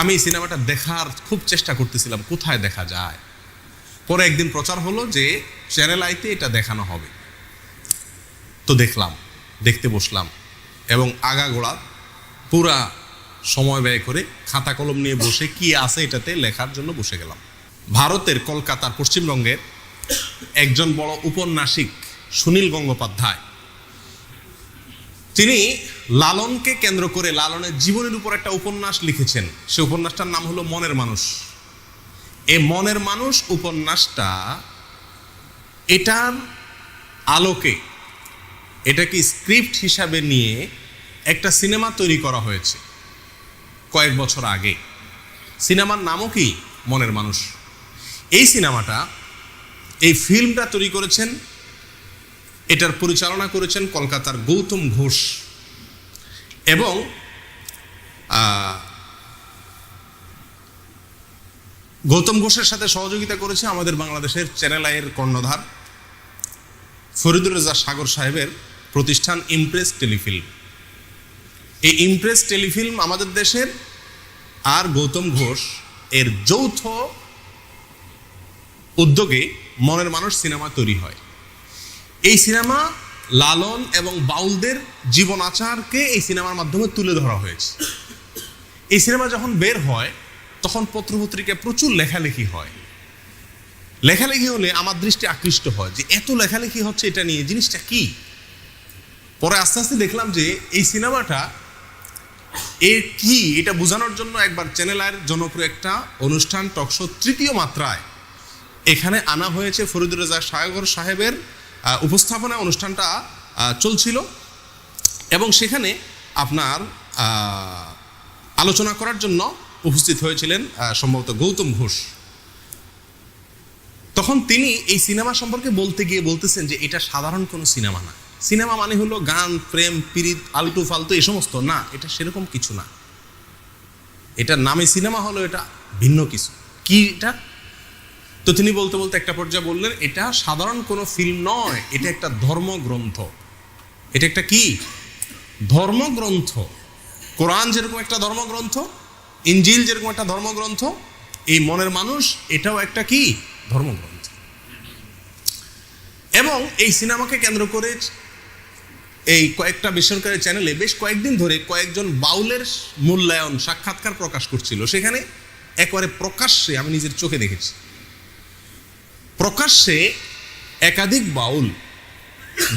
আমি এই সিনেমাটা দেখার খুব চেষ্টা করতেছিলাম, কোথায় দেখা যায়? পরে একদিন প্রচার হলো যে চ্যানেল আইতে এটা দেখানো হবে। তো দেখলাম, দেখতে বসলাম এবং আগাগোড়া পুরা সময় ব্যয় করে খাতা কলম নিয়ে বসে কি আছে এটাতে লেখার জন্য বসে গেলাম। ভারতের কলকাতার পশ্চিমবঙ্গের একজন বড় উপন্যাসিক সুনীল গঙ্গোপাধ্যায় তিনি লালনকে কেন্দ্র করে লালনের জীবনের উপর একটা উপন্যাস লিখেছেন। সে উপন্যাসটার নাম হলো মনের মানুষ। এই মনের মানুষ উপন্যাসটা এটার আলোকে, এটাকে স্ক্রিপ্ট হিসাবে নিয়ে একটা সিনেমা তৈরি করা হয়েছে কয়েক বছর আগে। সিনেমার নামও কি? মনের মানুষ। এই সিনেমাটা, এই ফিল্মটা তৈরি করেছেন এটার পরিচালনা করেছেন কলকাতার গৌতম ঘোষ। এবং গৌতম ঘোষের সাথে সহযোগিতা করেছে আমাদের বাংলাদেশের চ্যানেল আইয়ের কর্ণধার ফরিদুর রেজা সাগর সাহেবের প্রতিষ্ঠান ইমপ্রেস টেলিফিল্ম এই ইমপ্রেস টেলিফিল্ম আমাদের দেশের আর গৌতম ঘোষ এর যৌথ উদ্যোগে মনের মানুষ সিনেমা তৈরি হয়। এই সিনেমা লালন এবং বাউলদের জীবন আচারকে এই সিনেমার মাধ্যমে তুলে ধরা হয়েছে। এই সিনেমা যখন বের হয়, তখন পত্রপত্রিকায় প্রচুর লেখালেখি হয়। লেখালেখি হলে আমার দৃষ্টি আকৃষ্ট হয় যে এত লেখালেখি হচ্ছে এটা নিয়ে, জিনিসটা কি? পরে আস্তে আস্তে দেখলাম যে এই সিনেমাটা এর কি? এটা বোঝানোর জন্য একবার চ্যানেল আয়ের জনপ্রিয় একটা অনুষ্ঠান টকশো তৃতীয় মাত্রায়। এখানে আনা হয়েছে ফরিদুর রেজা সাগর সাহেবের উপস্থাপনা অনুষ্ঠানটা চলছিল এবং সেখানে আপনার আলোচনা করার জন্য উপস্থিত হয়েছিলেন সম্ভবত গৌতম ঘোষ। তখন তিনি এই সিনেমা সম্পর্কে বলতে গিয়ে বলতেছেন যে এটা সাধারণ কোনো সিনেমা না। সিনেমা মানে হলো গান, প্রেম পিরিত আলটু ফালতু এই সমস্ত। না, এটা সেরকম কিছু না। এটা নামে সিনেমা হলো এটা ভিন্ন কিছু। কি এটা? তো তিনি বলতে বলতে একটা পর্যায়ে বললেন, এটা সাধারণ কোনো ফিল্ম নয়, এটা একটা ধর্মগ্রন্থ। এটা একটা কি? ধর্মগ্রন্থ। কোরআন যেরকম একটা ধর্মগ্রন্থ, ইঞ্জিল যেরকম একটা ধর্মগ্রন্থ, এই মনের মানুষ এটাও একটা কি? ধর্মগ্রন্থ। এবং এই সিনেমাকে কেন্দ্র করে এই কয়েকটা বেসরকারি চ্যানেলে বেশ কয়েকদিন ধরে কয়েকজন বাউলের মূল্যায়ন, সাক্ষাৎকার প্রকাশ করছিল। সেখানে একবারে প্রকাশ্যে আমি নিজের চোখে দেখেছি। প্রকাশ্যে একাধিক বাউল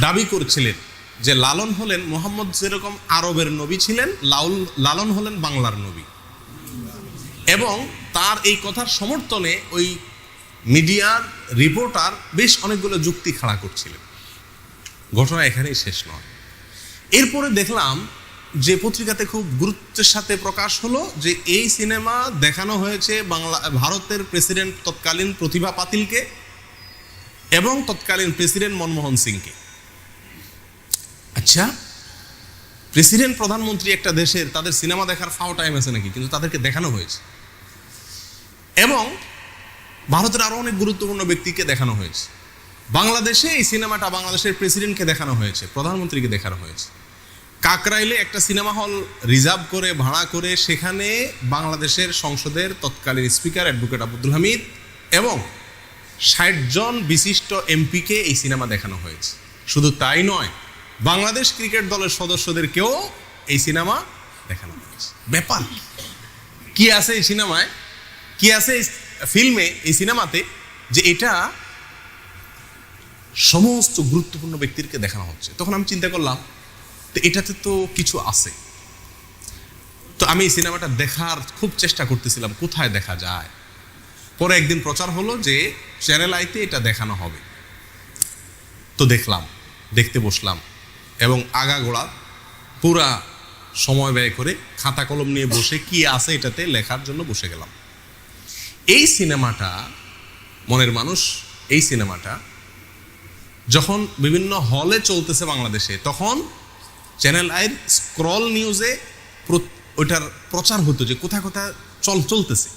দাবি করছিলেন যে লালন হলেন মোহাম্মদ যেরকম আরবের নবী ছিলেন, লাউল, লালন হলেন বাংলার নবী। এবং তার এই কথার সমর্থনে ওই মিডিয়ার রিপোর্টার বেশ অনেকগুলো যুক্তি খাড়া করছিলেন। ঘটনা এখানেই শেষ নয়। এরপরে দেখলাম যে পত্রিকাতে খুব গুরুত্বের সাথে প্রকাশ হলো যে এই সিনেমা দেখানো হয়েছে বাংলা, ভারতের প্রেসিডেন্ট তৎকালীন প্রতিভা পাতিলকে। এবং তৎকালীন প্রেসিডেন্ট মনমোহন সিংকে। আচ্ছা। প্রেসিডেন্ট প্রধানমন্ত্রী একটা দেশের তাদের সিনেমা দেখার ফাও টাইম আছে নাকি? কিন্তু তাদেরকে দেখানো হয়েছে। এবং ভারতের আরও অনেক গুরুত্বপূর্ণ ব্যক্তিকে দেখানো হয়েছে। বাংলাদেশে এই সিনেমাটা বাংলাদেশের প্রেসিডেন্টকে দেখানো হয়েছে প্রধানমন্ত্রীকে দেখানো হয়েছে। কাকরাইলে একটা সিনেমা হল রিজার্ভ করে ভাড়া করে সেখানে বাংলাদেশের সংসদের তৎকালীন স্পিকার অ্যাডভোকেট আব্দুল হামিদ এবং ষাট জন বিশিষ্ট এমপিকে এই সিনেমা দেখানো হয়েছে। শুধু তাই নয়, বাংলাদেশ ক্রিকেট দলের সদস্যদেরকেও এই সিনেমা দেখানো হয়েছে। ব্যাপার কি? আছে এই সিনেমায়? কি আছে এই ফিল্মে, এই সিনেমাতে যে এটা সমস্ত গুরুত্বপূর্ণ ব্যক্তিকে দেখানো হচ্ছে? তখন আমি চিন্তা করলাম, তো এটাতে তো কিছু আছে। তো আমি এই সিনেমাটা দেখার খুব চেষ্টা করতেছিলাম, কোথায় দেখা যায়? পরে একদিন প্রচার হলো যে চ্যানেল আইতে এটা দেখানো হবে। তো দেখলাম, দেখতে বসলাম এবং আগাগোড়া পুরা সময় ব্যয় করে খাতা কলম নিয়ে বসে কি আছে এটাতে লেখার জন্য বসে গেলাম। এই সিনেমাটা, মনের মানুষ, এই সিনেমাটা যখন বিভিন্ন হলে চলতেছে বাংলাদেশে, তখন চ্যানেল আইয়ের স্ক্রল নিউজে ওইটার প্রচার হতো যে কোথায় কোথায় চল চলতেছে।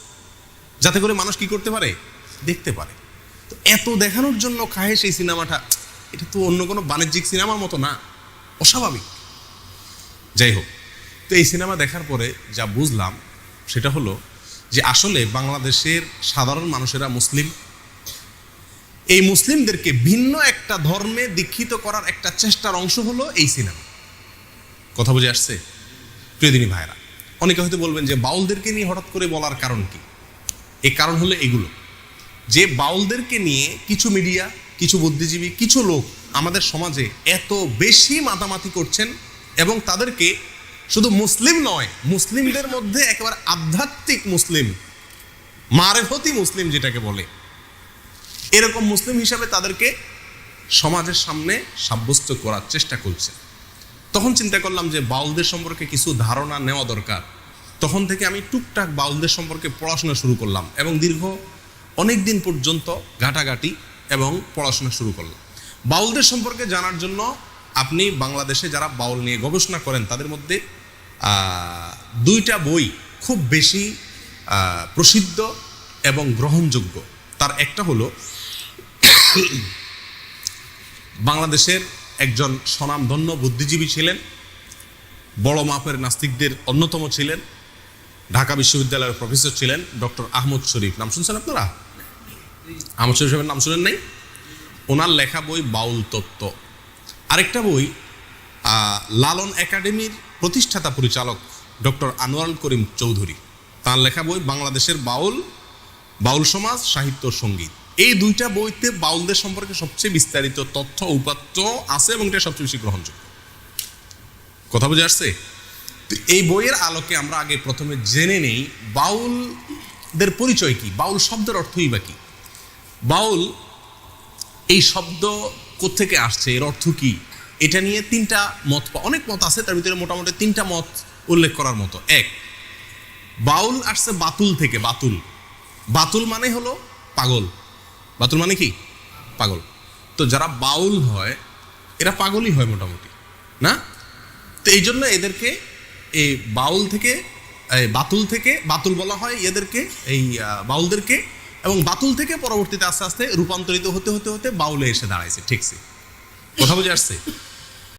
যাতে করে মানুষ কি করতে পারে? দেখতে পারে। তো এত দেখানোর জন্য খায় সেই সিনেমাটা, এটা তো অন্য কোনো বাণিজ্যিক সিনেমার মতো না। অস্বাভাবিক। যাই হোক, তো এই সিনেমা দেখার পরে যা বুঝলাম, সেটা হলো যে আসলে বাংলাদেশের সাধারণ মানুষেরা মুসলিম। এই মুসলিমদেরকে ভিন্ন একটা ধর্মে দীক্ষিত করার একটা চেষ্টার অংশ হলো এই সিনেমা। কথা বুঝে আসছে? প্রিয়দিনী ভাইরা অনেকে হয়তো বলবেন যে বাউলদেরকে নিয়ে হঠাৎ করে বলার কারণ কি? এই কারণ হলো এগুলো। যে বাউলদেরকে নিয়ে কিছু মিডিয়া কিছু বুদ্ধিজীবী, কিছু লোক আমাদের সমাজে এত বেশি মাতামাতি করছেন এবং তাদেরকে শুধু মুসলিম নয়, মুসলিমদের মধ্যে একেবারে আধ্যাত্মিক মুসলিম, মারেফতি মুসলিম যেটাকে বলে, এরকম মুসলিম হিসাবে তাদেরকে সমাজের সামনে সাব্যস্ত করার চেষ্টা করছে। তখন চিন্তা করলাম যে বাউলদের সম্পর্কে কিছু ধারণা নেওয়া দরকার। তখন থেকে আমি টুকটাক বাউলদের সম্পর্কে পড়াশোনা শুরু করলাম এবং দীর্ঘ অনেক দিন পর্যন্ত ঘাটাঘাটি এবং পড়াশোনা শুরু করলাম। বাউলদের সম্পর্কে জানার জন্য আপনি বাংলাদেশে যারা বাউল নিয়ে গবেষণা করেন, তাদের মধ্যে দুইটা বই খুব বেশি প্রসিদ্ধ এবং গ্রহণযোগ্য। তার একটা হলো বাংলাদেশের একজন স্বনামধন্য বুদ্ধিজীবী ছিলেন, বড় মাপের নাস্তিকদের অন্যতম ছিলেন ঢাকা বিশ্ববিদ্যালয়ের প্রফেসর ছিলেন ডক্টর আহমদ শরীফ। নাম শুনছেন আপনারা? আহমদ শরীফ সাহেবের নাম শুনেন নাই? ওনার লেখা বই বাউল তত্ত্ব। আরেকটা বই লালন একাডেমির প্রতিষ্ঠাতা পরিচালক ডক্টর আনোয়ারুল করিম চৌধুরী। তার লেখা বই বাংলাদেশের বাউল বাউল সমাজ, সাহিত্য, সংগীত। এই দুইটা বইতে বাউলদের সম্পর্কে সবচেয়ে বিস্তারিত তথ্য উপাত্ত আছে এবং এটা সবচেয়ে বেশি গ্রহণযোগ্য। কথা বুঝে আসছে? এই বইয়ের আলোকে আমরা আগে প্রথমে জেনে নেই বাউলদের পরিচয় কি? বাউল শব্দের অর্থই বা কি? বাউল এই শব্দ কোত্থেকে আসছে? এর অর্থ কি? এটা নিয়ে তিনটা মত অনেক মত আছে, তার ভিতরে মোটামুটি তিনটা মত উল্লেখ করার মতো। এক, বাউল আসছে বাতুল থেকে, বাতুল। বাতুল মানে হলো পাগল। বাতুল মানে কি? পাগল। তো যারা বাউল হয়, এরা পাগলই হয় মোটামুটি, না? তো এই জন্য এদেরকে এই বাউল থেকে, এই বাতুল থেকে, বাতুল বলা হয় এদেরকে, এই বাউলদেরকে, এবং বাতুল থেকে পরবর্তীতে আস্তে আস্তে রূপান্তরিত হতে হতে হতে বাউলে এসে দাঁড়াইছে ঠিকছে কথা বুঝে আসছে?